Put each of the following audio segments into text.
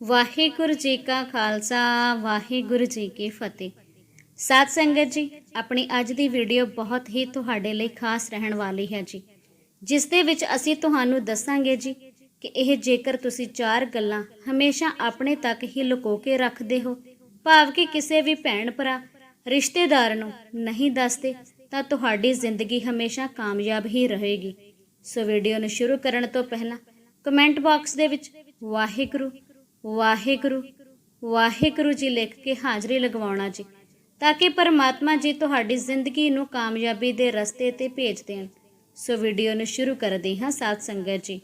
ਵਾਹਿਗੁਰੂ ਜੀ ਕਾ ਖਾਲਸਾ, ਵਾਹਿਗੁਰੂ ਜੀ ਕੀ ਫਤਿਹ। ਸਾਧ ਸੰਗਤ ਜੀ, ਆਪਣੀ ਅੱਜ ਦੀ ਵੀਡੀਓ ਬਹੁਤ ਹੀ ਤੁਹਾਡੇ ਲਈ ਖਾਸ ਰਹਿਣ ਵਾਲੀ ਹੈ ਜੀ। ਜਿਸ ਦੇ ਵਿੱਚ ਅਸੀਂ ਤੁਹਾਨੂੰ ਦੱਸਾਂਗੇ ਜੀ ਕਿ ਇਹ ਜੇਕਰ ਤੁਸੀਂ ਚਾਰ ਗੱਲਾਂ ਹਮੇਸ਼ਾ ਆਪਣੇ ਤੱਕ ਹੀ ਲੁਕੋ ਕੇ ਰੱਖਦੇ ਹੋ, ਭਾਵ ਕਿ ਕਿਸੇ ਵੀ ਭੈਣ ਭਰਾ, ਰਿਸ਼ਤੇਦਾਰ ਨੂੰ ਨਹੀਂ ਦੱਸਦੇ, ਤਾਂ ਤੁਹਾਡੀ ਜ਼ਿੰਦਗੀ ਹਮੇਸ਼ਾ ਕਾਮਯਾਬ ਹੀ ਰਹੇਗੀ। ਸੋ ਵੀਡੀਓ ਨੂੰ ਸ਼ੁਰੂ ਕਰਨ ਤੋਂ ਪਹਿਲਾਂ ਕਮੈਂਟ ਬਾਕਸ ਦੇ ਵਿੱਚ ਵਾਹਿਗੁਰੂ ਵਾਹਿਗੁਰੂ ਵਾਹਿਗੁਰੂ ਜੀ ਲਿਖ ਕੇ ਹਾਜ਼ਰੀ ਲਗਵਾਉਣਾ ਜੀ, ਤਾਂ ਕਿ ਪਰਮਾਤਮਾ ਜੀ ਤੁਹਾਡੀ ਜ਼ਿੰਦਗੀ ਨੂੰ ਕਾਮਯਾਬੀ ਦੇ ਰਸਤੇ ਤੇ ਭੇਜ ਦੇਣ। ਸੋ ਵੀਡੀਓ ਨੂੰ ਸ਼ੁਰੂ ਕਰਦੇ ਹਾਂ ਸਾਧ ਸੰਗਤ ਜੀ।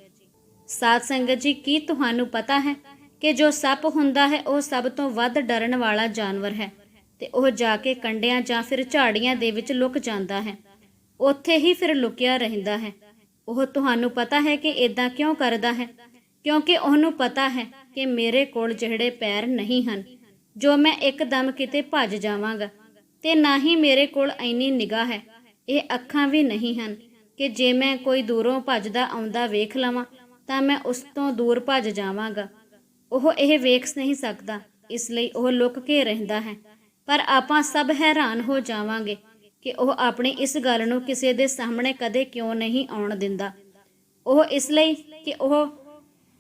ਸਾਧ ਸੰਗਤ ਜੀ, ਕੀ ਤੁਹਾਨੂੰ ਪਤਾ ਹੈ ਕਿ ਜੋ ਸੱਪ ਹੁੰਦਾ ਹੈ, ਉਹ ਸਭ ਤੋਂ ਵੱਧ ਡਰਨ ਵਾਲਾ ਜਾਨਵਰ ਹੈ ਤੇ ਉਹ ਜਾ ਕੇ ਕੰਡਿਆਂ ਜਾਂ ਫਿਰ ਝਾੜੀਆਂ ਦੇ ਵਿੱਚ ਲੁਕ ਜਾਂਦਾ ਹੈ। ਉੱਥੇ ਹੀ ਫਿਰ ਲੁਕਿਆ ਰਹਿੰਦਾ ਹੈ। ਉਹ ਤੁਹਾਨੂੰ ਪਤਾ ਹੈ ਕਿ ਇਦਾਂ ਕਿਉਂ ਕਰਦਾ ਹੈ? ਕਿਉਂਕਿ ਉਹਨੂੰ ਪਤਾ ਹੈ ਕਿ ਮੇਰੇ ਕੋਲ ਜਿਹੜੇ ਪੈਰ ਨਹੀਂ ਹਨ, ਜੋ ਮੈਂ ਇੱਕਦਮ ਕਿਤੇ ਭੱਜ ਜਾਵਾਂਗਾ, ਤੇ ਨਾ ਹੀ ਮੇਰੇ ਕੋਲ ਐਨੀ ਨਿਗਾਹ ਹੈ। ਇਹ ਅੱਖਾਂ ਵੀ ਨਹੀਂ ਹਨ ਕਿ ਜੇ ਮੈਂ ਕੋਈ ਦੂਰੋਂ ਭੱਜਦਾ ਆਉਂਦਾ ਵੇਖ ਲਵਾਂ, ਤਾਂ ਮੈਂ ਉਸ ਤੋਂ ਦੂਰ ਭੱਜ ਜਾਵਾਂਗਾ। ਉਹ ਇਹ ਵੇਖ ਨਹੀਂ ਸਕਦਾ, ਇਸ ਲਈ ਉਹ ਲੁਕ ਕੇ ਰਹਿੰਦਾ ਹੈ। ਪਰ ਆਪਾਂ ਸਭ ਹੈਰਾਨ ਹੋ ਜਾਵਾਂਗੇ ਕਿ ਉਹ ਆਪਣੀ ਇਸ ਗੱਲ ਨੂੰ ਕਿਸੇ ਦੇ ਸਾਹਮਣੇ ਕਦੇ ਕਿਉਂ ਨਹੀਂ ਆਉਣ ਦਿੰਦਾ। ਉਹ ਇਸ ਲਈ ਕਿ ਉਹ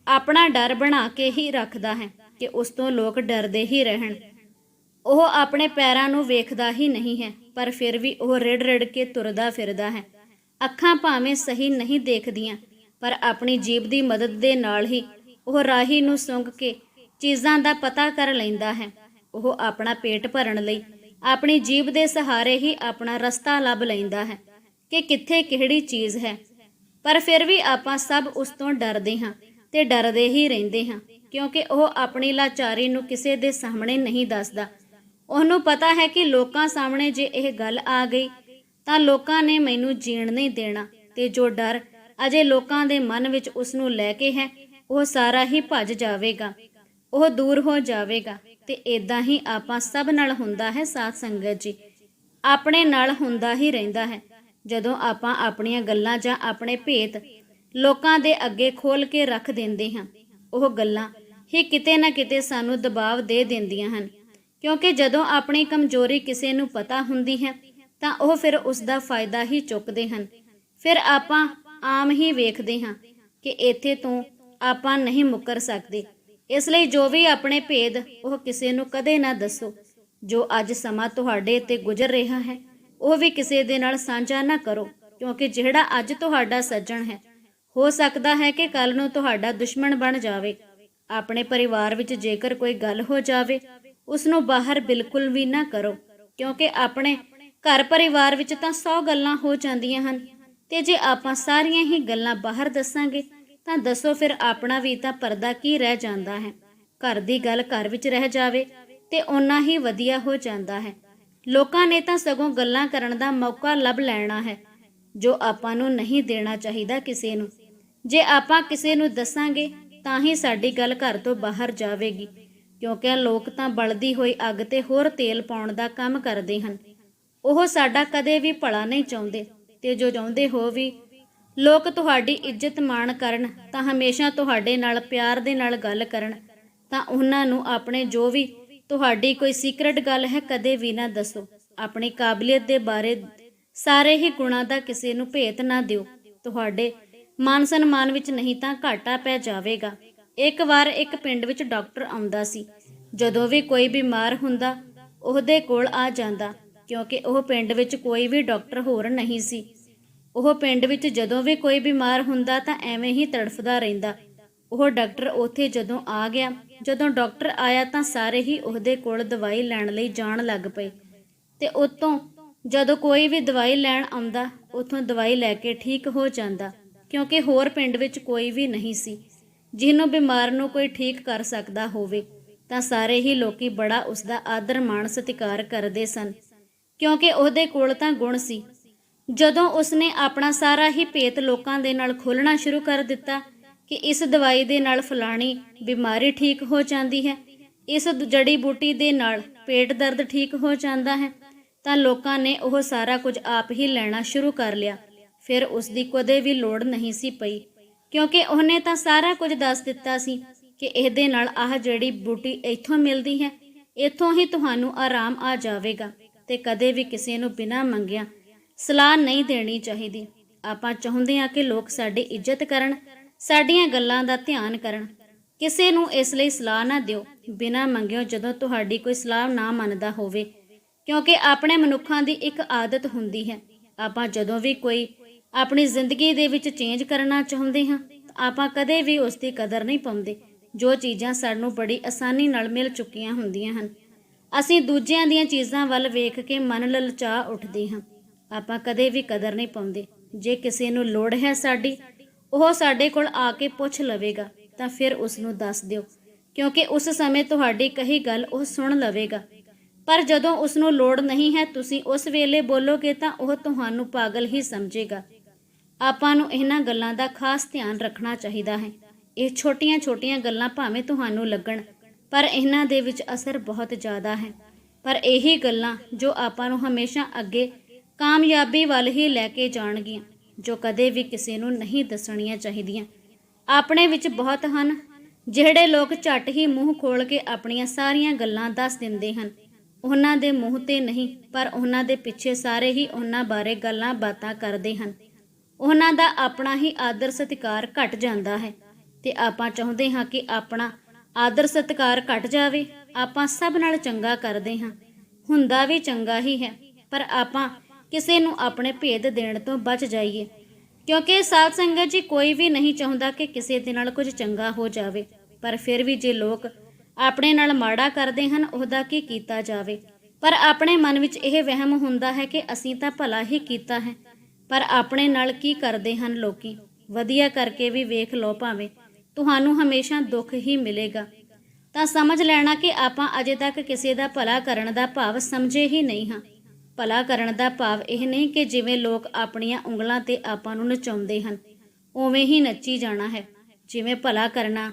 ਆਪਣਾ ਡਰ ਬਣਾ ਕੇ ਹੀ ਰੱਖਦਾ ਹੈ ਕਿ ਉਸ ਤੋਂ ਲੋਕ ਡਰਦੇ ਹੀ ਰਹਿਣ। ਉਹ ਆਪਣੇ ਪੈਰਾਂ ਨੂੰ ਵੇਖਦਾ ਹੀ ਨਹੀਂ ਹੈ, ਪਰ ਫਿਰ ਵੀ ਉਹ ਰਿੜ ਰਿੜ ਕੇ ਤੁਰਦਾ ਫਿਰਦਾ ਹੈ। ਅੱਖਾਂ ਭਾਵੇਂ ਸਹੀ ਨਹੀਂ ਦੇਖਦੀਆਂ, ਪਰ ਆਪਣੀ ਜੀਬ ਦੀ ਮਦਦ ਦੇ ਨਾਲ ਹੀ ਉਹ ਰਾਹੀ ਨੂੰ ਸੁੰਘ ਕੇ ਚੀਜ਼ਾਂ ਦਾ ਪਤਾ ਕਰ ਲੈਂਦਾ ਹੈ। ਉਹ ਆਪਣਾ ਪੇਟ ਭਰਨ ਲਈ, ਆਪਣੀ ਜੀਬ ਦੇ ਸਹਾਰੇ ਹੀ ਆਪਣਾ ਰਸਤਾ ਲੱਭ ਲੈਂਦਾ ਹੈ ਕਿ ਕਿੱਥੇ ਕਿਹੜੀ ਚੀਜ਼ ਹੈ। ਪਰ ਫਿਰ ਵੀ ਆਪਾਂ ਸਭ ਉਸ ਤੋਂ ਡਰਦੇ ਹਾਂ। ਤੇ ਡਰਦੇ ਹੀ ਰਹਿੰਦੇ ਹਾਂ, ਕਿਉਂਕਿ ਉਹ ਆਪਣੀ ਲਾਚਾਰੀ ਨੂੰ ਕਿਸੇ ਦੇ ਸਾਹਮਣੇ ਨਹੀਂ ਦੱਸਦਾ। ਉਹਨੂੰ ਪਤਾ ਹੈ ਕਿ ਲੋਕਾਂ ਸਾਹਮਣੇ ਜੇ ਇਹ ਗੱਲ ਆ ਗਈ, ਤਾਂ ਲੋਕਾਂ ਨੇ ਮੈਨੂੰ ਜੀਣ ਨਹੀਂ ਦੇਣਾ ਤੇ ਜੋ ਡਰ ਅਜੇ ਲੋਕਾਂ ਦੇ ਮਨ ਵਿੱਚ ਉਸ ਨੂੰ ਲੈ ਕੇ ਹੈ, ਉਹ ਸਾਰਾ ਹੀ ਭੱਜ ਜਾਵੇਗਾ। ਉਹ ਦੂਰ ਹੋ ਜਾਵੇਗਾ ਤੇ ਇਦਾਂ ਹੀ ਆਪਾਂ ਸਭ ਨਾਲ ਹੁੰਦਾ ਹੈ ਸਾਧ ਸੰਗਤ ਜੀ। ਆਪਣੇ ਨਾਲ ਹੁੰਦਾ ਹੀ ਰਹਿੰਦਾ ਹੈ। ਜਦੋਂ ਆਪਾਂ ਆਪਣੀਆਂ ਗੱਲਾਂ ਜਾਂ ਆਪਣੇ ਭੇਤ ਲੋਕਾਂ ਦੇ ਅੱਗੇ ਖੋਲ ਕੇ ਰੱਖ ਦਿੰਦੇ ਹਾਂ। ਉਹ ਗੱਲਾਂ ਹੀ ਕਿਤੇ ਨਾ ਕਿਤੇ ਸਾਨੂੰ ਦਬਾਅ ਦੇ ਦਿੰਦੀਆਂ ਹਨ। ਕਿਉਂਕਿ ਜਦੋਂ ਆਪਣੀ ਕਮਜ਼ੋਰੀ ਕਿਸੇ ਨੂੰ ਪਤਾ ਹੁੰਦੀ ਹੈ, ਤਾਂ ਉਹ ਫਿਰ ਉਸ ਦਾ ਫਾਇਦਾ ਹੀ ਚੁੱਕਦੇ ਹਨ। ਫਿਰ ਆਪਾਂ ਆਮ ਹੀ ਵੇਖਦੇ ਹਾਂ ਕਿ ਇੱਥੇ ਤੋਂ ਆਪਾਂ ਨਹੀਂ ਮੁੱਕਰ ਸਕਦੇ। ਇਸ ਲਈ ਜੋ ਵੀ ਆਪਣੇ ਭੇਦ ਉਹ ਕਿਸੇ ਨੂੰ ਕਦੇ ਨਾ ਦੱਸੋ। ਜੋ ਅੱਜ ਸਮਾਂ ਤੁਹਾਡੇ ਤੇ ਗੁਜ਼ਰ ਰਿਹਾ ਹੈ, ਉਹ ਵੀ ਕਿਸੇ ਦੇ ਨਾਲ ਸਾਂਝਾ ਨਾ ਕਰੋ। ਕਿਉਂਕਿ ਜਿਹੜਾ ਅੱਜ ਤੁਹਾਡਾ ਸੱਜਣ ਹੈ ਹੋ ਸਕਦਾ ਹੈ ਕਿ ਕੱਲ ਨੂੰ ਤੁਹਾਡਾ ਦੁਸ਼ਮਣ ਬਣ ਜਾਵੇ। ਆਪਣੇ ਪਰਿਵਾਰ ਵਿੱਚ ਜੇਕਰ ਕੋਈ ਗੱਲ ਹੋ ਜਾਵੇ, ਉਸ ਨੂੰ ਬਾਹਰ ਬਿਲਕੁਲ ਵੀ ਨਾ ਕਰੋ, ਕਿਉਂਕਿ ਆਪਣੇ ਘਰ ਪਰਿਵਾਰ ਵਿੱਚ ਤਾਂ 100 ਗੱਲਾਂ ਹੋ ਜਾਂਦੀਆਂ ਹਨ ਤੇ ਜੇ ਆਪਾਂ ਸਾਰੀਆਂ ਹੀ ਗੱਲਾਂ ਬਾਹਰ ਦੱਸਾਂਗੇ, ਤਾਂ ਦੱਸੋ ਫਿਰ ਆਪਣਾ ਵੀ ਤਾਂ ਪਰਦਾ ਕੀ ਰਹਿ ਜਾਂਦਾ ਹੈ? ਘਰ ਦੀ ਗੱਲ ਘਰ ਵਿੱਚ ਰਹਿ ਜਾਵੇ ਤੇ ਓਨਾ ਹੀ ਵਧੀਆ ਹੋ ਜਾਂਦਾ ਹੈ। ਲੋਕਾਂ ਨੇ ਤਾਂ ਸਗੋਂ ਗੱਲਾਂ ਕਰਨ ਦਾ ਮੌਕਾ ਲੱਭ ਲੈਣਾ ਹੈ, ਜੋ ਆਪਾਂ ਨੂੰ ਨਹੀਂ ਦੇਣਾ ਚਾਹੀਦਾ ਕਿਸੇ ਨੂੰ। ਜੇ ਆਪਾਂ ਕਿਸੇ ਨੂੰ ਦੱਸਾਂਗੇ, ਤਾਂ ਹੀ ਸਾਡੀ ਗੱਲ ਘਰ ਤੋਂ ਬਾਹਰ ਜਾਵੇਗੀ। ਕਿਉਂਕਿ ਲੋਕ ਤਾਂ ਬਲਦੀ ਹੋਈ ਅੱਗ ਤੇ ਹੋਰ ਤੇਲ ਪਾਉਣ ਦਾ ਕੰਮ ਕਰਦੇ ਹਨ। ਉਹ ਸਾਡਾ ਕਦੇ ਵੀ ਭਲਾ ਨਹੀਂ ਚਾਹੁੰਦੇ ਤੇ ਜੋ ਚਾਹੁੰਦੇ ਹੋ ਵੀ ਲੋਕ ਤੁਹਾਡੀ ਇੱਜ਼ਤ ਮਾਣ ਕਰਨ, ਤਾਂ ਹਮੇਸ਼ਾ ਤੁਹਾਡੇ ਨਾਲ ਪਿਆਰ ਦੇ ਨਾਲ ਗੱਲ ਕਰਨ। ਤਾਂ ਉਹਨਾਂ ਨੂੰ ਆਪਣੇ ਜੋ ਵੀ ਤੁਹਾਡੀ ਕੋਈ ਸੀਕ੍ਰੇਟ ਗੱਲ ਹੈ, ਕਦੇ ਵੀ ਨਾ ਦੱਸੋ। ਆਪਣੀ ਕਾਬਲੀਅਤ ਦੇ ਬਾਰੇ ਸਾਰੇ ਹੀ ਗੁਣਾਂ ਦਾ ਕਿਸੇ ਨੂੰ ਭੇਤ ਨਾ ਦਿਓ। ਤੁਹਾਡੇ ਮਾਨ ਸਨਮਾਨ ਵਿੱਚ ਨਹੀਂ ਤਾਂ ਘਾਟਾ ਪੈ ਜਾਵੇਗਾ। ਇੱਕ ਵਾਰ ਇੱਕ ਪਿੰਡ ਵਿੱਚ ਡਾਕਟਰ ਆਉਂਦਾ ਸੀ। ਜਦੋਂ ਵੀ ਕੋਈ ਬਿਮਾਰ ਹੁੰਦਾ, ਉਹਦੇ ਕੋਲ ਆ ਜਾਂਦਾ, ਕਿਉਂਕਿ ਉਹ ਪਿੰਡ ਵਿੱਚ ਕੋਈ ਵੀ ਡਾਕਟਰ ਹੋਰ ਨਹੀਂ ਸੀ। ਉਹ ਪਿੰਡ ਵਿੱਚ ਜਦੋਂ ਵੀ ਕੋਈ ਬਿਮਾਰ ਹੁੰਦਾ ਤਾਂ ਐਵੇਂ ਹੀ ਤੜਫਦਾ ਰਹਿੰਦਾ। ਉਹ ਡਾਕਟਰ ਉੱਥੇ ਜਦੋਂ ਆ ਗਿਆ, ਜਦੋਂ ਡਾਕਟਰ ਆਇਆ ਤਾਂ ਸਾਰੇ ਹੀ ਉਹਦੇ ਕੋਲ ਦਵਾਈ ਲੈਣ ਲਈ ਜਾਣ ਲੱਗ ਪਏ। ਤੇ ਉਤੋਂ ਜਦੋਂ ਕੋਈ ਵੀ ਦਵਾਈ ਲੈਣ ਆਉਂਦਾ, ਉਥੋਂ ਦਵਾਈ ਲੈ ਕੇ ਠੀਕ ਹੋ ਜਾਂਦਾ। ਕਿਉਂਕਿ ਹੋਰ ਪਿੰਡ ਵਿੱਚ ਕੋਈ ਵੀ ਨਹੀਂ ਸੀ। ਜਿਹਨੂੰ ਬਿਮਾਰ ਨੂੰ ਕੋਈ ਠੀਕ ਕਰ ਸਕਦਾ ਹੋਵੇ, ਤਾਂ ਸਾਰੇ ਹੀ ਲੋਕੀ ਬੜਾ ਉਸ ਦਾ ਆਦਰ ਮਾਣ ਸਤਿਕਾਰ ਕਰਦੇ ਸਨ। ਕਿਉਂਕਿ ਉਹਦੇ ਕੋਲ ਤਾਂ ਗੁਣ ਸੀ। ਜਦੋਂ ਉਸਨੇ ਆਪਣਾ ਸਾਰਾ ਹੀ ਭੇਤ ਲੋਕਾਂ ਦੇ ਨਾਲ ਖੋਲਣਾ ਸ਼ੁਰੂ ਕਰ ਦਿੱਤਾ ਕਿ ਇਸ ਦਵਾਈ ਦੇ ਨਾਲ ਫਲਾਣੀ ਬਿਮਾਰੀ ਠੀਕ ਹੋ ਜਾਂਦੀ ਹੈ, ਇਸ ਜੜੀ ਬੂਟੀ ਦੇ ਨਾਲ ਪੇਟ ਦਰਦ ਠੀਕ ਹੋ ਜਾਂਦਾ ਹੈ, ਤਾਂ ਲੋਕਾਂ ਨੇ ਉਹ ਸਾਰਾ ਕੁਝ ਆਪ ਹੀ ਲੈਣਾ ਸ਼ੁਰੂ ਕਰ ਲਿਆ। ਫਿਰ ਉਸ ਦੀ ਕਦੇ ਵੀ ਲੋੜ ਨਹੀਂ ਸੀ ਪਈ। ਕਿਉਂਕਿ ਉਹਨੇ ਤਾਂ ਸਾਰਾ ਕੁਝ ਦੱਸ ਦਿੱਤਾ ਸੀ ਕਿ ਇਹਦੇ ਨਾਲ ਆਹ ਜਿਹੜੀ ਬੂਟੀ ਇੱਥੋਂ ਮਿਲਦੀ ਹੈ, ਇੱਥੋਂ ਹੀ ਤੁਹਾਨੂੰ ਆਰਾਮ ਆ ਜਾਵੇਗਾ ਤੇ ਕਦੇ ਵੀ ਕਿਸੇ ਨੂੰ ਬਿਨਾਂ ਮੰਗਿਆ ਸਲਾਹ ਨਹੀਂ ਦੇਣੀ ਚਾਹੀਦੀ। ਆਪਾਂ ਚਾਹੁੰਦੇ ਹਾਂ ਕਿ ਲੋਕ ਸਾਡੀ ਇੱਜ਼ਤ ਕਰਨ, ਸਾਡੀਆਂ ਗੱਲਾਂ ਦਾ ਧਿਆਨ ਕਰਨ। ਕਿਸੇ ਨੂੰ ਇਸ ਲਈ ਸਲਾਹ ਨਾ ਦਿਓ, ਬਿਨਾਂ ਮੰਗਿਓ ਜਦੋਂ ਤੁਹਾਡੀ ਕੋਈ ਸਲਾਹ ਨਾ ਮੰਨਦਾ ਹੋਵੇ। ਕਿਉਂਕਿ ਆਪਣੇ ਮਨੁੱਖਾਂ ਦੀ ਇੱਕ ਆਦਤ ਹੁੰਦੀ ਹੈ। ਆਪਾਂ ਜਦੋਂ ਵੀ ਕੋਈ ਆਪਣੀ ਜ਼ਿੰਦਗੀ ਦੇ ਵਿੱਚ ਚੇਂਜ ਕਰਨਾ ਚਾਹੁੰਦੇ ਹਾਂ। ਆਪਾਂ ਕਦੇ ਵੀ ਉਸ ਦੀ ਕਦਰ ਨਹੀਂ ਪਾਉਂਦੇ। ਜੋ ਚੀਜ਼ਾਂ ਸਾਨੂੰ ਬੜੀ ਆਸਾਨੀ ਨਾਲ ਮਿਲ ਚੁੱਕੀਆਂ ਹੁੰਦੀਆਂ ਹਨ। ਅਸੀਂ ਦੂਜਿਆਂ ਦੀਆਂ ਚੀਜ਼ਾਂ ਵੱਲ ਵੇਖ ਕੇ ਮਨ ਲਲਚਾ ਉੱਠਦੇ ਹਾਂ। ਆਪਾਂ ਕਦੇ ਵੀ ਕਦਰ ਨਹੀਂ ਪਾਉਂਦੇ। ਜੇ ਕਿਸੇ ਨੂੰ ਲੋੜ ਹੈ ਸਾਡੀ, ਉਹ ਸਾਡੇ ਕੋਲ ਆ ਕੇ ਪੁੱਛ ਲਵੇਗਾ, ਤਾਂ ਫਿਰ ਉਸ ਨੂੰ ਦੱਸ ਦਿਓ। ਕਿਉਂਕਿ ਉਸ ਸਮੇਂ ਤੁਹਾਡੀ ਕਹੀ ਗੱਲ ਉਹ ਸੁਣ ਲਵੇਗਾ। ਪਰ ਜਦੋਂ ਉਸ ਨੂੰ ਲੋੜ ਨਹੀਂ ਹੈ, ਤੁਸੀਂ ਉਸ ਵੇਲੇ ਬੋਲੋਗੇ ਤਾਂ ਉਹ ਤੁਹਾਨੂੰ ਪਾਗਲ ਹੀ ਸਮਝੇਗਾ। ਆਪਾਂ ਨੂੰ ਇਹਨਾਂ ਗੱਲਾਂ ਦਾ ਖਾਸ ਧਿਆਨ ਰੱਖਣਾ ਚਾਹੀਦਾ ਹੈ। ਇਹ ਛੋਟੀਆਂ-ਛੋਟੀਆਂ ਗੱਲਾਂ ਭਾਵੇਂ ਤੁਹਾਨੂੰ ਲੱਗਣ, ਪਰ ਇਹਨਾਂ ਦੇ ਵਿੱਚ ਅਸਰ ਬਹੁਤ ਜ਼ਿਆਦਾ ਹੈ। ਪਰ ਇਹੀ ਗੱਲਾਂ ਜੋ ਆਪਾਂ ਨੂੰ ਹਮੇਸ਼ਾ ਅੱਗੇ ਕਾਮਯਾਬੀ ਵੱਲ ਹੀ ਲੈ ਕੇ ਜਾਣਗੀਆਂ, ਜੋ ਕਦੇ ਵੀ ਕਿਸੇ ਨੂੰ ਨਹੀਂ ਦੱਸਣੀਆਂ ਚਾਹੀਦੀਆਂ। ਆਪਣੇ ਵਿੱਚ ਬਹੁਤ ਹਨ, ਜਿਹੜੇ ਲੋਕ ਝੱਟ ਹੀ ਮੂੰਹ ਖੋਲ ਕੇ ਆਪਣੀਆਂ ਸਾਰੀਆਂ ਗੱਲਾਂ ਦੱਸ ਦਿੰਦੇ ਹਨ। ਉਹਨਾਂ ਦੇ ਮੂੰਹ ਤੇ ਨਹੀਂ, ਪਰ ਉਹਨਾਂ ਦੇ ਪਿੱਛੇ ਸਾਰੇ ਹੀ ਉਹਨਾਂ ਬਾਰੇ ਗੱਲਾਂ ਬਾਤਾਂ ਕਰਦੇ ਹਨ। ਉਹਨਾਂ ਦਾ ਆਪਣਾ ਹੀ ਆਦਰ ਸਤਿਕਾਰ ਘਟ ਜਾਂਦਾ ਹੈ ਤੇ ਆਪਾਂ ਚਾਹੁੰਦੇ ਹਾਂ ਕਿ ਆਪਣਾ ਆਦਰ ਸਤਿਕਾਰ ਘਟ ਜਾਵੇ, ਆਪਾਂ ਸਭ ਨਾਲ ਚੰਗਾ ਕਰਦੇ ਹਾਂ। ਹੁੰਦਾ ਵੀ ਚੰਗਾ ਹੀ ਹੈ, ਪਰ ਆਪਾਂ ਕਿਸੇ ਨੂੰ ਆਪਣੇ ਭੇਦ ਦੇਣ ਤੋਂ ਬਚ ਜਾਈਏ, ਕਿਉਂਕਿ ਸਾਧ ਸੰਗਤ ਜੀ ਕੋਈ ਵੀ ਨਹੀਂ ਚਾਹੁੰਦਾ ਕਿ ਕਿਸੇ ਦੇ ਨਾਲ ਕੁਝ ਚੰਗਾ ਹੋ ਜਾਵੇ, ਪਰ ਫਿਰ ਵੀ ਜੇ ਲੋਕ ਆਪਣੇ ਨਾਲ ਮਾੜਾ ਕਰਦੇ ਹਨ, ਉਹਦਾ ਕੀ ਕੀਤਾ ਜਾਵੇ? ਪਰ ਆਪਣੇ ਮਨ ਵਿੱਚ ਇਹ ਵਹਿਮ ਹੁੰਦਾ ਹੈ ਕਿ ਅਸੀਂ ਤਾਂ ਭਲਾ ਹੀ ਕੀਤਾ ਹੈ। ਪਰ ਆਪਣੇ ਨਾਲ ਕੀ ਕਰਦੇ ਹਨ ਲੋਕੀ? ਵਧੀਆ ਕਰਕੇ ਵੀ ਵੇਖ ਲਓ ਭਾਵੇਂ ਤੁਹਾਨੂੰ ਹਮੇਸ਼ਾ ਦੁੱਖ ਹੀ ਮਿਲੇਗਾ। ਤਾਂ ਸਮਝ ਲੈਣਾ ਕਿ ਆਪਾਂ ਅਜੇ ਤੱਕ ਕਿਸੇ ਦਾ ਭਲਾ ਕਰਨ ਦਾ ਭਾਵ ਸਮਝੇ ਹੀ ਨਹੀਂ ਹਾਂ। ਭਲਾ ਕਰਨ ਦਾ ਭਾਵ ਇਹ ਨਹੀਂ ਕਿ ਜਿਵੇਂ ਲੋਕ ਆਪਣੀਆਂ ਉਂਗਲਾਂ ਤੇ ਆਪਾਂ ਨੂੰ ਨਚਾਉਂਦੇ ਹਨ, ਉਵੇਂ ਹੀ ਨੱਚੀ ਜਾਣਾ ਹੈ। ਜਿਵੇਂ ਭਲਾ ਕਰਨਾ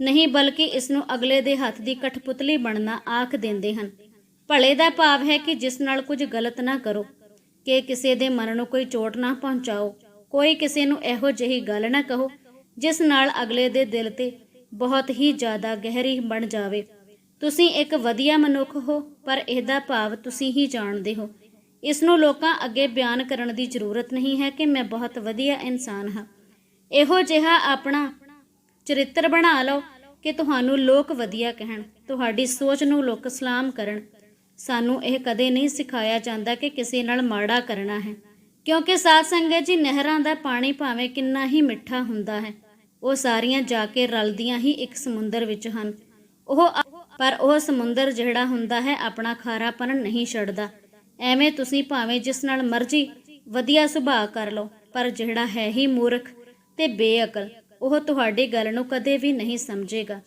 ਨਹੀਂ ਬਲਕਿ ਇਸ ਨੂੰ ਅਗਲੇ ਦੇ ਹੱਥ ਦੀ ਕਠਪੁਤਲੀ ਬਣਨਾ ਆਖ ਦਿੰਦੇ ਹਨ। ਭਲੇ ਦਾ ਭਾਵ ਹੈ ਕਿ ਜਿਸ ਨਾਲ ਕੁਝ ਗਲਤ ਨਾ ਕਰੋ। ਕਿ ਕਿਸੇ ਦੇ ਮਨ ਨੂੰ ਕੋਈ ਚੋਟ ਨਾ ਪਹੁੰਚਾਓ। ਕੋਈ ਕਿਸੇ ਨੂੰ ਇਹੋ ਜਿਹੀ ਗੱਲ ਨਾ ਕਹੋ, ਜਿਸ ਨਾਲ ਅਗਲੇ ਦੇ ਦਿਲ ਤੇ ਬਹੁਤ ਹੀ ਜ਼ਿਆਦਾ ਗਹਿਰੀ ਬਣ ਜਾਵੇ। ਤੁਸੀਂ ਇੱਕ ਵਧੀਆ ਮਨੁੱਖ ਹੋ, ਪਰ ਇਹਦਾ ਭਾਵ ਤੁਸੀਂ ਹੀ ਜਾਣਦੇ ਹੋ। ਇਸ ਨੂੰ ਲੋਕਾਂ ਅੱਗੇ ਬਿਆਨ ਕਰਨ ਦੀ ਜ਼ਰੂਰਤ ਨਹੀਂ ਹੈ ਕਿ ਮੈਂ ਬਹੁਤ ਵਧੀਆ ਇਨਸਾਨ ਹਾਂ। ਇਹੋ ਜਿਹਾ ਆਪਣਾ ਚਰਿੱਤਰ ਬਣਾ ਲਓ ਕਿ ਤੁਹਾਨੂੰ ਲੋਕ ਵਧੀਆ ਕਹਿਣ, ਤੁਹਾਡੀ ਸੋਚ ਨੂੰ ਲੋਕ ਸਲਾਮ ਕਰਨ। ਸਾਨੂੰ ਇਹ ਕਦੇ ਨਹੀਂ ਸਿਖਾਇਆ ਜਾਂਦਾ ਕਿ ਕਿਸੇ ਨਾਲ ਮਾੜਾ ਕਰਨਾ ਹੈ। ਕਿਉਂਕਿ ਸਾਧ ਸੰਗਤ ਜੀ, ਨਹਿਰਾਂ ਦਾ ਪਾਣੀ ਭਾਵੇਂ ਕਿੰਨਾ ਹੀ ਮਿੱਠਾ ਹੁੰਦਾ ਹੈ, ਉਹ ਸਾਰੀਆਂ ਜਾ ਕੇ ਰਲਦੀਆਂ ਹੀ ਇੱਕ ਸਮੁੰਦਰ ਵਿੱਚ ਹਨ। ਉਹ ਪਰ ਉਹ ਸਮੁੰਦਰ ਜਿਹੜਾ ਹੁੰਦਾ ਹੈ, ਆਪਣਾ ਖਾਰਾਪਨ ਨਹੀਂ ਛੱਡਦਾ। ਐਵੇਂ ਤੁਸੀਂ ਭਾਵੇਂ ਜਿਸ ਨਾਲ ਮਰਜ਼ੀ ਵਧੀਆ ਸੁਭਾਅ ਕਰ ਲਓ, ਪਰ ਜਿਹੜਾ ਹੈ ਹੀ ਮੂਰਖ ਤੇ ਬੇਅਕਲ, ਉਹ ਤੁਹਾਡੀ ਗੱਲ ਨੂੰ ਕਦੇ ਵੀ ਨਹੀਂ ਸਮਝੇਗਾ।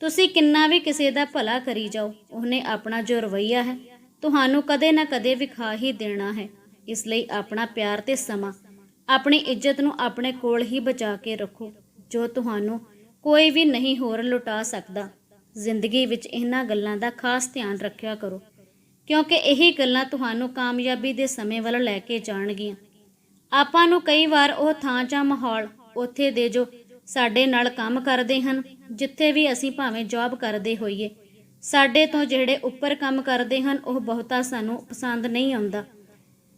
ਤੁਸੀਂ ਕਿੰਨਾ ਵੀ ਕਿਸੇ ਦਾ ਭਲਾ ਕਰੀ ਜਾਓ, ਉਹਨੇ ਆਪਣਾ ਜੋ ਰਵਈਆ ਹੈ, ਤੁਹਾਨੂੰ ਕਦੇ ਨਾ ਕਦੇ ਵਿਖਾ ਹੀ ਦੇਣਾ ਹੈ। ਇਸ ਲਈ ਆਪਣਾ ਪਿਆਰ ਤੇ ਸਮਾਂ, ਆਪਣੀ ਇੱਜ਼ਤ ਨੂੰ ਆਪਣੇ ਕੋਲ ਹੀ ਬਚਾ ਕੇ ਰੱਖੋ, ਜੋ ਤੁਹਾਨੂੰ ਕੋਈ ਵੀ ਨਹੀਂ ਹੋਰ ਲੁਟਾ ਸਕਦਾ। ਜ਼ਿੰਦਗੀ ਵਿੱਚ ਇਹਨਾਂ ਗੱਲਾਂ ਦਾ ਖਾਸ ਧਿਆਨ ਰੱਖਿਆ ਕਰੋ, ਕਿਉਂਕਿ ਇਹੀ ਗੱਲਾਂ ਤੁਹਾਨੂੰ ਕਾਮਯਾਬੀ ਦੇ ਸਮੇਂ ਵੱਲ ਲੈ ਕੇ ਜਾਣਗੀਆਂ। ਆਪਾਂ ਨੂੰ ਕਈ ਵਾਰ ਉਹ ਥਾਂ ਜਾਂ ਮਾਹੌਲ ਉੱਥੇ ਦੇ ਜੋ ਸਾਡੇ ਨਾਲ ਕੰਮ ਕਰਦੇ ਹਨ ਜਿੱਥੇ ਵੀ ਅਸੀਂ ਭਾਵੇਂ ਜੌਬ ਕਰਦੇ ਹੋਈਏ, ਸਾਡੇ ਤੋਂ ਜਿਹੜੇ ਉੱਪਰ ਕੰਮ ਕਰਦੇ ਹਨ, ਉਹ ਬਹੁਤਾ ਸਾਨੂੰ ਪਸੰਦ ਨਹੀਂ ਆਉਂਦਾ।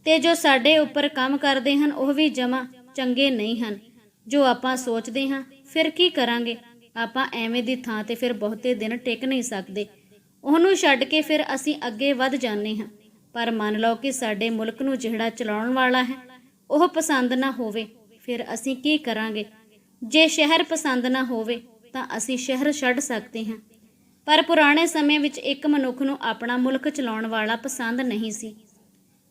ਤੇ ਜੋ ਸਾਡੇ ਉੱਪਰ ਕੰਮ ਕਰਦੇ ਹਨ, ਉਹ ਵੀ ਜਮਾ ਚੰਗੇ ਨਹੀਂ ਹਨ। ਜੋ ਆਪਾਂ ਸੋਚਦੇ ਹਾਂ, ਫਿਰ ਕੀ ਕਰਾਂਗੇ? ਆਪਾਂ ਐਵੇਂ ਦੀ ਥਾਂ ਤੇ ਫਿਰ ਬਹੁਤੇ ਦਿਨ ਟਿਕ ਨਹੀਂ ਸਕਦੇ। ਉਹਨੂੰ ਛੱਡ ਕੇ ਫਿਰ ਅਸੀਂ ਅੱਗੇ ਵੱਧ ਜਾਂਦੇ ਹਾਂ। ਪਰ ਮੰਨ ਲਓ ਕਿ ਸਾਡੇ ਮੁਲਕ ਨੂੰ ਜਿਹੜਾ ਚਲਾਉਣ ਵਾਲਾ ਹੈ, ਉਹ ਪਸੰਦ ਨਾ ਹੋਵੇ, ਫਿਰ ਅਸੀਂ ਕੀ ਕਰਾਂਗੇ? ਜੇ ਸ਼ਹਿਰ ਪਸੰਦ ਨਾ ਹੋਵੇ ਤਾਂ ਅਸੀਂ ਸ਼ਹਿਰ ਛੱਡ ਸਕਦੇ ਹਾਂ। ਪਰ ਪੁਰਾਣੇ ਸਮੇਂ ਵਿੱਚ ਇੱਕ ਮਨੁੱਖ ਨੂੰ ਆਪਣਾ ਮੁਲਕ ਚਲਾਉਣ ਵਾਲਾ ਪਸੰਦ ਨਹੀਂ ਸੀ।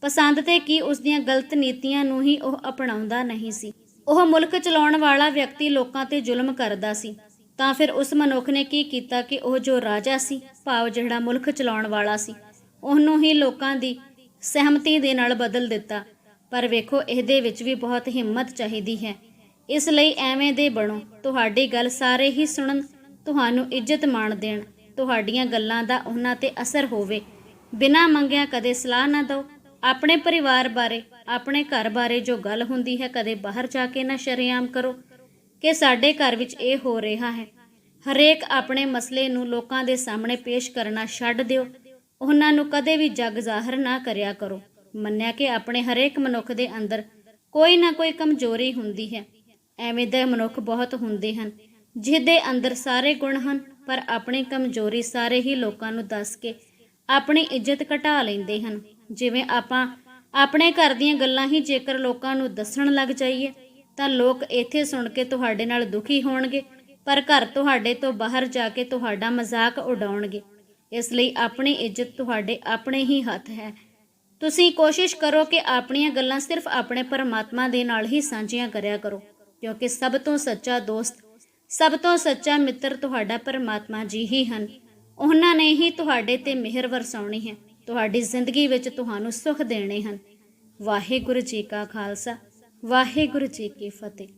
ਪਸੰਦ ਤੇ ਕੀ ਉਸ ਦੀਆਂ ਗਲਤ ਨੀਤੀਆਂ ਨੂੰ ਹੀ ਉਹ ਅਪਣਾਉਂਦਾ ਨਹੀਂ ਸੀ। ਉਹ ਮੁਲਕ ਚਲਾਉਣ ਵਾਲਾ ਵਿਅਕਤੀ ਲੋਕਾਂ ਤੇ ਜ਼ੁਲਮ ਕਰਦਾ ਸੀ। ਤਾਂ ਫਿਰ ਉਸ ਮਨੁੱਖ ਨੇ ਕੀ ਕੀਤਾ ਕਿ ਉਹ ਜੋ ਰਾਜਾ ਸੀ, ਭਾਵ ਜਿਹੜਾ ਮੁਲਕ ਚਲਾਉਣ ਵਾਲਾ ਸੀ, ਉਹਨੂੰ ਹੀ ਲੋਕਾਂ ਦੀ ਸਹਿਮਤੀ ਦੇ ਨਾਲ ਬਦਲ ਦਿੱਤਾ। ਪਰ ਵੇਖੋ, ਇਹਦੇ ਵਿੱਚ ਵੀ ਬਹੁਤ ਹਿੰਮਤ ਚਾਹੀਦੀ ਹੈ। ਇਸ ਲਈ ਐਵੇਂ ਦੇ ਬਣੋ। ਤੁਹਾਡੀ ਗੱਲ ਸਾਰੇ ਹੀ ਸੁਣਨ, ਤੁਹਾਨੂੰ ਇੱਜ਼ਤ ਮਾਣ ਦੇਣ। ਤੁਹਾਡੀਆਂ ਗੱਲਾਂ ਦਾ ਉਹਨਾਂ ਤੇ ਅਸਰ ਹੋਵੇ। ਬਿਨਾਂ ਮੰਗਿਆ ਕਦੇ ਸਲਾਹ ਨਾ ਦਿਓ। ਆਪਣੇ ਪਰਿਵਾਰ ਬਾਰੇ, ਆਪਣੇ ਘਰ ਬਾਰੇ ਜੋ ਗੱਲ ਹੁੰਦੀ ਹੈ, ਕਦੇ ਬਾਹਰ ਜਾ ਕੇ ਨਾ ਸ਼ਰੇਆਮ ਕਰੋ ਕਿ ਸਾਡੇ ਘਰ ਵਿੱਚ ਇਹ ਹੋ ਰਿਹਾ ਹੈ। ਹਰੇਕ ਆਪਣੇ ਮਸਲੇ ਨੂੰ ਲੋਕਾਂ ਦੇ ਸਾਹਮਣੇ ਪੇਸ਼ ਕਰਨਾ ਛੱਡ ਦਿਓ। ਉਹਨਾਂ ਨੂੰ ਕਦੇ ਵੀ ਜਗ ਜ਼ਾਹਰ ਨਾ ਕਰਿਆ ਕਰੋ। ਮੰਨਿਆ ਕਿ ਆਪਣੇ ਹਰੇਕ ਮਨੁੱਖ ਦੇ ਅੰਦਰ ਕੋਈ ਨਾ ਕੋਈ ਕਮਜ਼ੋਰੀ ਹੁੰਦੀ ਹੈ। ਐਵੇਂ ਦੇ ਮਨੁੱਖ ਬਹੁਤ ਹੁੰਦੇ ਹਨ, ਜਿਹਦੇ ਅੰਦਰ ਸਾਰੇ ਗੁਣ ਹਨ, ਪਰ ਆਪਣੀ ਕਮਜ਼ੋਰੀ ਸਾਰੇ ਹੀ ਲੋਕਾਂ ਨੂੰ ਦੱਸ ਕੇ ਆਪਣੀ ਇੱਜ਼ਤ ਘਟਾ ਲੈਂਦੇ ਹਨ। ਜਿਵੇਂ ਆਪਾਂ ਆਪਣੇ ਘਰ ਦੀਆਂ ਗੱਲਾਂ ਹੀ ਜੇਕਰ ਲੋਕਾਂ ਨੂੰ ਦੱਸਣ ਲੱਗ ਜਾਈਏ, ਤਾਂ ਲੋਕ ਇੱਥੇ ਸੁਣ ਕੇ ਤੁਹਾਡੇ ਨਾਲ ਦੁਖੀ ਹੋਣਗੇ, ਪਰ ਘਰ ਤੁਹਾਡੇ ਤੋਂ ਬਾਹਰ ਜਾ ਕੇ ਤੁਹਾਡਾ ਮਜ਼ਾਕ ਉਡਾਉਣਗੇ। ਇਸ ਲਈ ਆਪਣੀ ਇੱਜ਼ਤ ਤੁਹਾਡੇ ਆਪਣੇ ਹੀ ਹੱਥ ਹੈ। ਤੁਸੀਂ ਕੋਸ਼ਿਸ਼ ਕਰੋ ਕਿ ਆਪਣੀਆਂ ਗੱਲਾਂ ਸਿਰਫ ਆਪਣੇ ਪਰਮਾਤਮਾ ਦੇ ਨਾਲ ਹੀ ਸਾਂਝੀਆਂ ਕਰਿਆ ਕਰੋ। ਕਿਉਂਕਿ ਸਭ ਤੋਂ ਸੱਚਾ ਦੋਸਤ, ਸਭ ਤੋਂ ਸੱਚਾ ਮਿੱਤਰ ਤੁਹਾਡਾ ਪਰਮਾਤਮਾ ਜੀ ਹੀ ਹਨ। ਉਹਨਾਂ ਨੇ ਹੀ ਤੁਹਾਡੇ ਤੇ ਮਿਹਰ ਵਰਸਾਉਣੀ ਹੈ। ਤੁਹਾਡੀ ਜ਼ਿੰਦਗੀ ਵਿੱਚ ਤੁਹਾਨੂੰ ਸੁੱਖ ਦੇਣੇ ਹਨ। ਵਾਹਿਗੁਰੂ ਜੀ ਕਾ ਖਾਲਸਾ, ਵਾਹਿਗੁਰੂ ਜੀ ਕੀ ਫਤਿਹ।